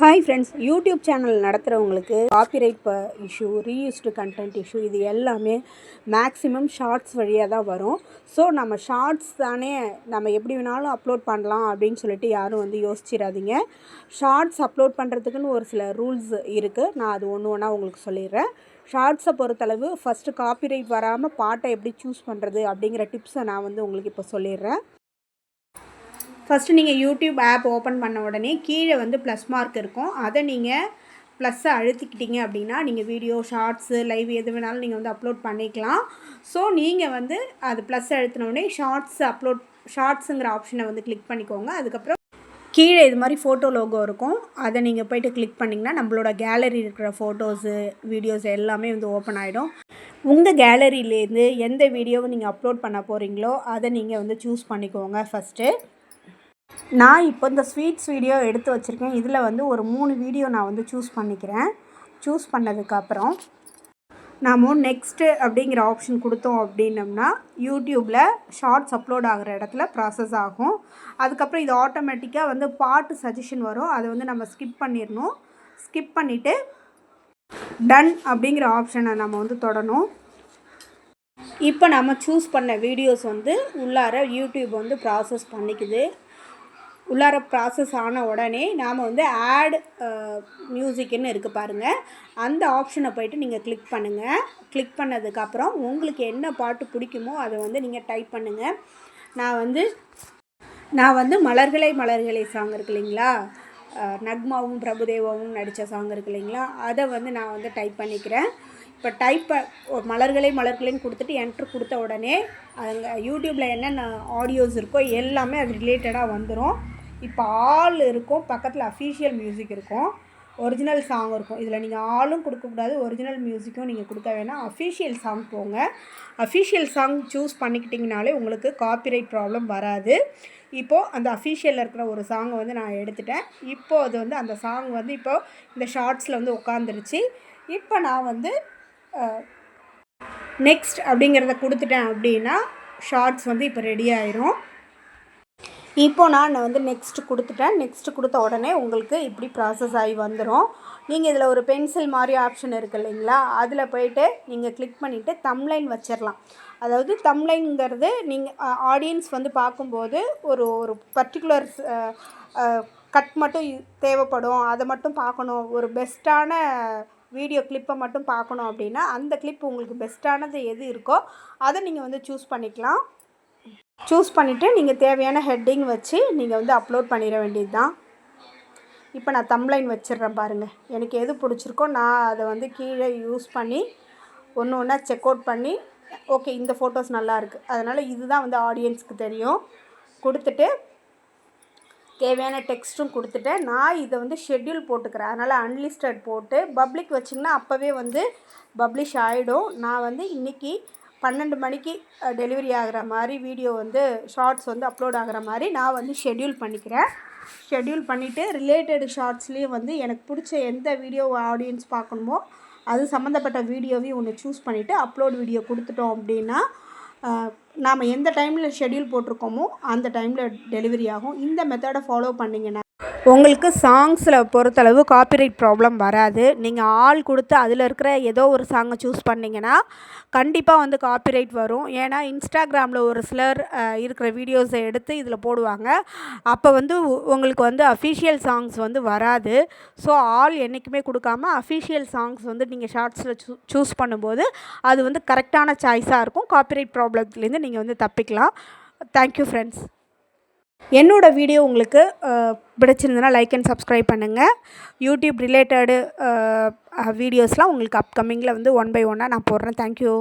Hi friends YouTube channel நடத்துகிறவங்களுக்கு copyright ப issue reused content issue இது எல்லாமே மேக்ஸிமம் ஷார்ட்ஸ் வழியாக தான் வரும். ஸோ நம்ம ஷார்ட்ஸ் தானே நம்ம எப்படி வேணாலும் அப்லோட் பண்ணலாம் அப்படின்னு சொல்லிட்டு யாரும் வந்து யோசிச்சிடாதீங்க ஷார்ட்ஸ் அப்லோட் பண்ணுறதுக்குன்னு ஒரு சில ரூல்ஸ் இருக்குது நான் அது ஒன்று ஒன்றா உங்களுக்கு சொல்லிடுறேன். ஷார்ட்ஸை பொறுத்தளவு ஃபஸ்ட்டு காப்பிரைட் வராமல் பாட்டை எப்படி சூஸ் பண்ணுறது அப்படிங்கிற டிப்ஸை நான் வந்து உங்களுக்கு இப்போ சொல்லிடுறேன். ஃபஸ்ட்டு நீங்கள் யூடியூப் ஆப் ஓப்பன் பண்ண உடனே கீழே வந்து ப்ளஸ் மார்க் இருக்கும். அதை நீங்கள் ப்ளஸ்ஸை அழுத்திக்கிட்டீங்க அப்படின்னா நீங்கள் வீடியோ ஷார்ட்ஸு லைவ் எது வேணாலும் நீங்கள் வந்து அப்லோட் பண்ணிக்கலாம். ஸோ நீங்கள் வந்து அது ப்ளஸ் அழுத்தினோடனே ஷார்ட்ஸ் அப்லோட் ஷார்ட்ஸுங்கிற ஆப்ஷனை வந்து கிளிக் பண்ணிக்கோங்க. அதுக்கப்புறம் கீழே இது மாதிரி ஃபோட்டோ லோகோ இருக்கும். அதை நீங்கள் போய்ட்டு கிளிக் பண்ணிங்கன்னா நம்மளோட கேலரி இருக்கிற ஃபோட்டோஸு வீடியோஸ் எல்லாமே வந்து ஓப்பன் ஆகிடும் உங்கள் கேலரியிலேருந்து எந்த வீடியோவை நீங்கள் அப்லோட் பண்ண போகிறீங்களோ அதை நீங்கள் வந்து சூஸ் பண்ணிக்கோங்க ஃபஸ்ட்டு நான் இப்போ இந்த ஸ்வீட்ஸ் வீடியோ எடுத்து வச்சுருக்கேன். இதில் வந்து ஒரு மூணு வீடியோ நான் வந்து சூஸ் பண்ணிக்கிறேன். சூஸ் பண்ணதுக்கப்புறம் நாம் நெக்ஸ்ட்டு அப்படிங்கிற ஆப்ஷன் கொடுத்தோம் அப்படின்னம்னா யூடியூப்பில் ஷார்ட்ஸ் அப்லோட் ஆகிற இடத்துல ப்ராசஸ் ஆகும். அதுக்கப்புறம் இது ஆட்டோமேட்டிக்காக வந்து பாட்டு சஜஷன் வரும். அதை வந்து நம்ம ஸ்கிப் பண்ணிடணும். ஸ்கிப் பண்ணிவிட்டு டன் அப்படிங்கிற ஆப்ஷனை நம்ம வந்து தொடணும். இப்போ நம்ம சூஸ் பண்ண வீடியோஸ் வந்து உள்ளார யூடியூப் வந்து ப்ராசஸ் பண்ணிக்குது. உள்ளார ப்ராசஸ் ஆன உடனே நாம் வந்து ஆட் மியூசிக்குன்னு இருக்குது பாருங்கள் அந்த ஆப்ஷனை போய்ட்டு நீங்கள் கிளிக் பண்ணுங்கள் கிளிக் பண்ணதுக்கப்புறம் உங்களுக்கு என்ன பாட்டு பிடிக்குமோ அதை வந்து நீங்கள் டைப் பண்ணுங்கள் நான் வந்து நான் வந்து மலர்களை மலர்களை சாங் இருக்கு இல்லைங்களா? நக்மாவும் பிரபுதேவாவும் நடித்த சாங் இருக்கு இல்லைங்களா? அதை வந்து நான் வந்து டைப் பண்ணிக்கிறேன். இப்போ டைப் மலர்களை மலர்களைன்னு கொடுத்துட்டு என்ட்ரு கொடுத்த உடனே அங்கே யூடியூப்பில் என்னென்ன ஆடியோஸ் இருக்கோ எல்லாமே அது ரிலேட்டடாக வந்துடும் இப்போ ஆள் இருக்கும் பக்கத்தில் அஃபீஷியல் மியூசிக் இருக்கும் ஒரிஜினல் சாங் இருக்கும். இதில் நீங்கள் ஆளும் கொடுக்கக்கூடாது ஒரிஜினல் மியூசிக்கும் நீங்கள் கொடுக்க வேணாம். அஃபீஷியல் சாங் போங்க. அஃபீஷியல் சாங் சூஸ் பண்ணிக்கிட்டிங்கனாலே உங்களுக்கு காப்பிரைட் ப்ராப்ளம் வராது. இப்போது அந்த அஃபீஷியலில் இருக்கிற ஒரு சாங்கை வந்து நான் எடுத்துட்டேன். இப்போது அது வந்து அந்த சாங் வந்து இப்போது இந்த ஷார்ட்ஸில் வந்து உட்காந்துருச்சு இப்போ நான் வந்து நெக்ஸ்ட் அப்படிங்கிறத கொடுத்துட்டேன் அப்படின்னா ஷார்ட்ஸ் வந்து இப்போ ரெடி ஆயிரும். இப்போது நான் வந்து நெக்ஸ்ட்டு கொடுத்துட்டேன். நெக்ஸ்ட்டு கொடுத்த உடனே உங்களுக்கு இப்படி ப்ராசஸ் ஆகி வந்துடும் நீங்கள் இதில் ஒரு பென்சில் மாதிரி ஆப்ஷன் இருக்குது இல்லைங்களா? அதில் போயிட்டு நீங்கள் கிளிக் பண்ணிவிட்டு தம்லைன் வச்சிடலாம் அதாவது தம்லைனுங்கிறது நீங்கள் ஆடியன்ஸ் வந்து பார்க்கும்போது ஒரு ஒரு பர்டிகுலர் கட் மட்டும் தேவைப்படும். அதை மட்டும் பார்க்கணும். ஒரு பெஸ்ட்டான வீடியோ கிளிப்பை மட்டும் பார்க்கணும் அப்படின்னா அந்த கிளிப் உங்களுக்கு பெஸ்ட்டானது எது இருக்கோ அதை நீங்கள் வந்து சூஸ் பண்ணிக்கலாம். சூஸ் பண்ணிவிட்டு நீங்கள் தேவையான ஹெட்டிங் வச்சு நீங்கள் வந்து அப்லோட் பண்ணிட வேண்டியது தான் இப்போ நான் தம்ப்ளைன் வச்சிடுறேன் பாருங்கள் எனக்கு எது பிடிச்சிருக்கோ நான் அதை வந்து கீழே யூஸ் பண்ணி ஒன்று ஒன்றா செக் அவுட் பண்ணி ஓகே இந்த ஃபோட்டோஸ் நல்லாயிருக்கு அதனால் இதுதான் வந்து ஆடியன்ஸ்க்கு தெரியும். கொடுத்துட்டு தேவையான டெக்ஸ்ட்டும் கொடுத்துட்டேன் நான் இதை வந்து ஷெட்யூல் போட்டுக்கிறேன். அதனால் அன்லிஸ்டட் போட்டு பப்ளிக் வச்சிங்கன்னா அப்போவே வந்து பப்ளிஷ் ஆகிடும் நான் வந்து இன்றைக்கி பன்னெண்டு மணிக்கு டெலிவரி ஆகிற மாதிரி வீடியோ வந்து ஷார்ட்ஸ் வந்து அப்லோட் ஆகிற மாதிரி நான் வந்து ஷெட்யூல் பண்ணிக்கிறேன். ஷெட்யூல் பண்ணிவிட்டு ரிலேட்டடு ஷார்ட்ஸ்லேயும் வந்து எனக்கு பிடிச்ச எந்த வீடியோ ஆடியன்ஸ் பார்க்கணுமோ அது சம்மந்தப்பட்ட வீடியோவையும் ஒன்று சூஸ் பண்ணிவிட்டு அப்லோட் வீடியோ கொடுத்துட்டோம் அப்படின்னா நாம் எந்த டைமில் ஷெட்யூல் போட்டிருக்கோமோ அந்த டைமில் டெலிவரி ஆகும். இந்த மெத்தடை ஃபாலோ பண்ணிங்கன்னா உங்களுக்கு சாங்ஸில் பொறுத்தளவு காப்பிரைட் ப்ராப்ளம் வராது. நீங்கள் ஆள் கொடுத்து அதில் இருக்கிற ஏதோ ஒரு சாங்கை சூஸ் பண்ணிங்கன்னா கண்டிப்பாக வந்து காப்பிரைட் வரும். ஏன்னா இன்ஸ்டாகிராமில் ஒரு சிலர் இருக்கிற வீடியோஸை எடுத்து இதில் போடுவாங்க. அப்போ வந்து உங்களுக்கு வந்து அஃபிஷியல் சாங்ஸ் வந்து வராது. ஸோ ஆள் என்றைக்குமே கொடுக்காம அஃபிஷியல் சாங்ஸ் வந்து நீங்கள் ஷார்ட்ஸில் சூ சூஸ் பண்ணும்போது அது வந்து கரெக்டான சாய்ஸாக இருக்கும். காப்பிரைட் ப்ராப்ளத்துலேருந்து நீங்கள் வந்து தப்பிக்கலாம். தேங்க்யூ ஃப்ரெண்ட்ஸ் என்னோடய வீடியோ உங்களுக்கு பிடிச்சிருந்ததுன்னா லைக் அண்ட் சப்ஸ்கிரைப் பண்ணுங்கள் யூடியூப் ரிலேட்டடு வீடியோஸ்லாம் உங்களுக்கு அப்கமிங்கில் வந்து ஒன் பை ஒன்னாக நான் போடுறேன். தேங்க்யூ